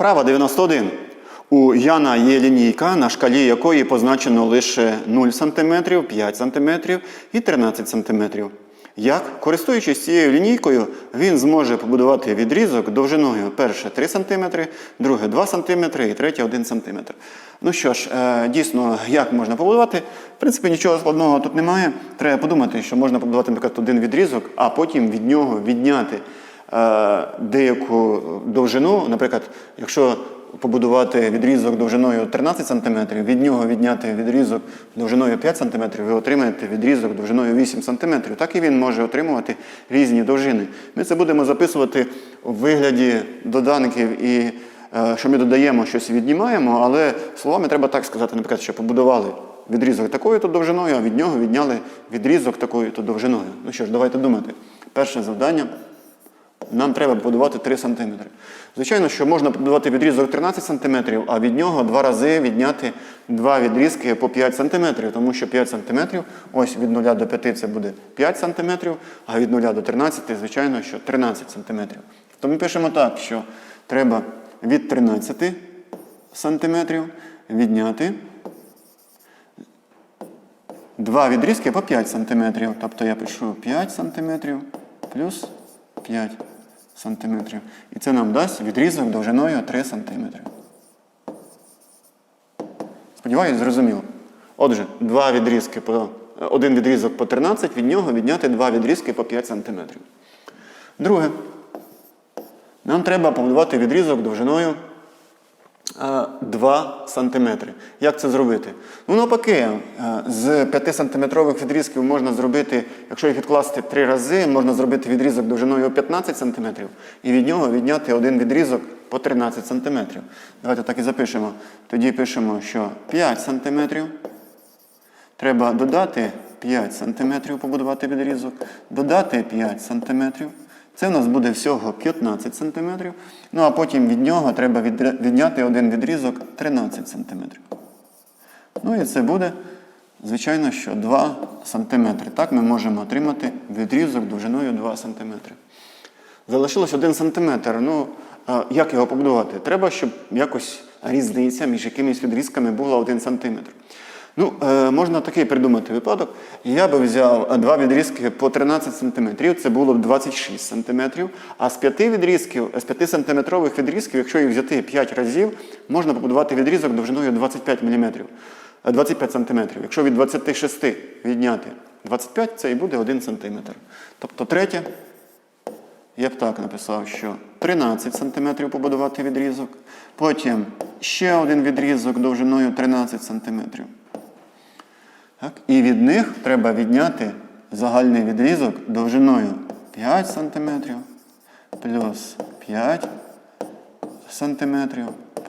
Вправа 91. У Яна є лінійка, на шкалі якої позначено лише 0 см, 5 см і 13 см. Як, користуючись цією лінійкою, він зможе побудувати відрізок довжиною перше 3 см, друге 2 см і третє 1 см. Ну що ж, е, дійсно, як можна побудувати? В принципі, нічого складного тут немає. Треба подумати, що можна побудувати, наприклад, один відрізок, а потім від нього відняти деяку довжину. Наприклад, якщо побудувати відрізок довжиною 13 см, від нього відняти відрізок довжиною 5 см, ви отримаєте відрізок довжиною 8 см. Так і він може отримувати різні довжини. Ми це будемо записувати у вигляді доданків і е, що ми додаємо, щось віднімаємо, але словами треба так сказати, наприклад, що побудували відрізок такою-то довжиною, а від нього відняли відрізок такою-то довжиною. Ну що ж, давайте думати. Перше завдання. Нам треба побудувати 3 см. Звичайно, що можна побудувати відрізок 13 см, а від нього два рази відняти два відрізки по 5 см, тому що 5 см, ось від 0 до 5 це буде 5 см, а від 0 до 13, звичайно, що 13 см. Тому пишемо так, що треба від 13 см відняти два відрізки по 5 см. Тобто я пишу 5 см плюс 5 см. І це нам дасть відрізок довжиною 3 см. Сподіваюсь, зрозуміло. Отже, два відрізки по, один відрізок по 13, від нього відняти два відрізки по 5 см. Друге. Нам треба побудувати відрізок довжиною 2 см. Як це зробити? Ну, навпаки, е, з 5 сантиметрових відрізків можна зробити, якщо їх відкласти 3 рази, можна зробити відрізок довжиною 15 см і від нього відняти один відрізок по 13 см. Давайте так і запишемо. Тоді пишемо, що 5 см. Треба додати 5 см побудувати відрізок, додати 5 см. Це в нас буде всього 15 см. Ну а потім від нього треба відняти один відрізок 13 см. Ну і це буде, звичайно, що 2 см. Так ми можемо отримати відрізок довжиною 2 см. Залишилось 1 см. Ну, як його побудувати? Треба, щоб якось різниця між якимись відрізками була 1 см. Ну, е, можна такий придумати випадок. Я би взяв е, два відрізки по 13 см, це було б 26 см. А з 5 відрізків, з 5 сантиметрових відрізків, якщо їх взяти 5 разів, можна побудувати відрізок довжиною 25 мм. 25 см. Якщо від 26 відняти 25, це і буде 1 см. Тобто третє, я б так написав, що 13 см побудувати відрізок. Потім ще один відрізок довжиною 13 см. Так? І від них треба відняти загальний відрізок довжиною 5 см плюс 5 см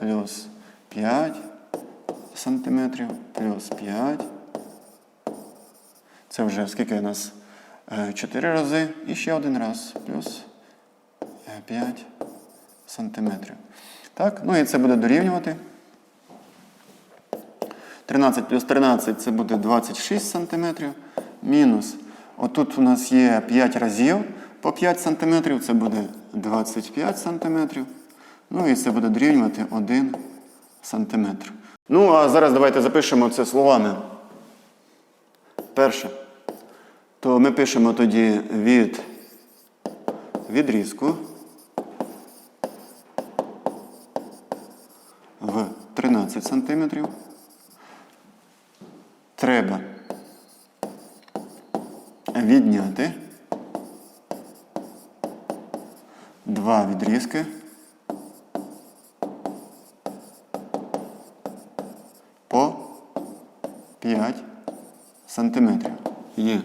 плюс 5 см плюс 5. Це вже скільки у нас? 4 рази і ще один раз плюс 5 сантиметрів. Так, ну і це буде дорівнювати. 13 плюс 13 це буде 26 сантиметрів. Мінус. Отут у нас є 5 разів по 5 сантиметрів, це буде 25 сантиметрів. Ну і це буде дорівнювати 1 сантиметр. Ну, а зараз давайте запишемо це словами. Перше. То ми пишемо тоді від відрізку в 13 сантиметрів. Треба відняти два відрізки по 5 сантиметрів. Є.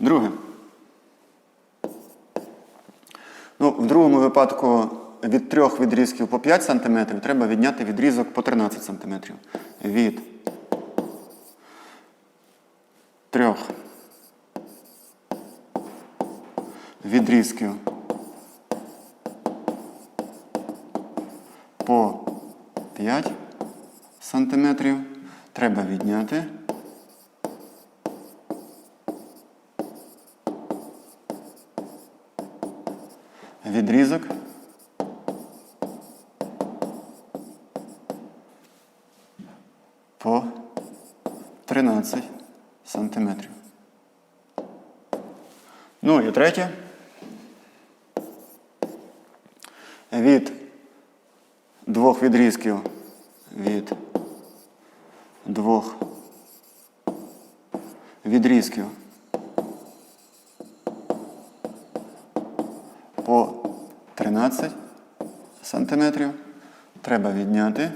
Друге. Ну, в другому випадку від трьох відрізків по 5 см треба відняти відрізок по 13 см. Від трьох відрізків по 5 см треба відняти. Відрізок. По 13 сантиметрів. Ну і третє. Від двох відрізків від двох відрізків по 13 сантиметрів треба відняти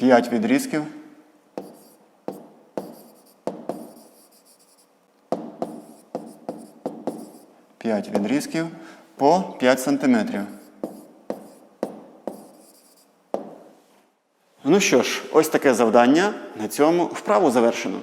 п'ять відрізків П'ять відрізків по 5 сантиметрів. Ну що ж, ось таке завдання. На цьому вправу завершено.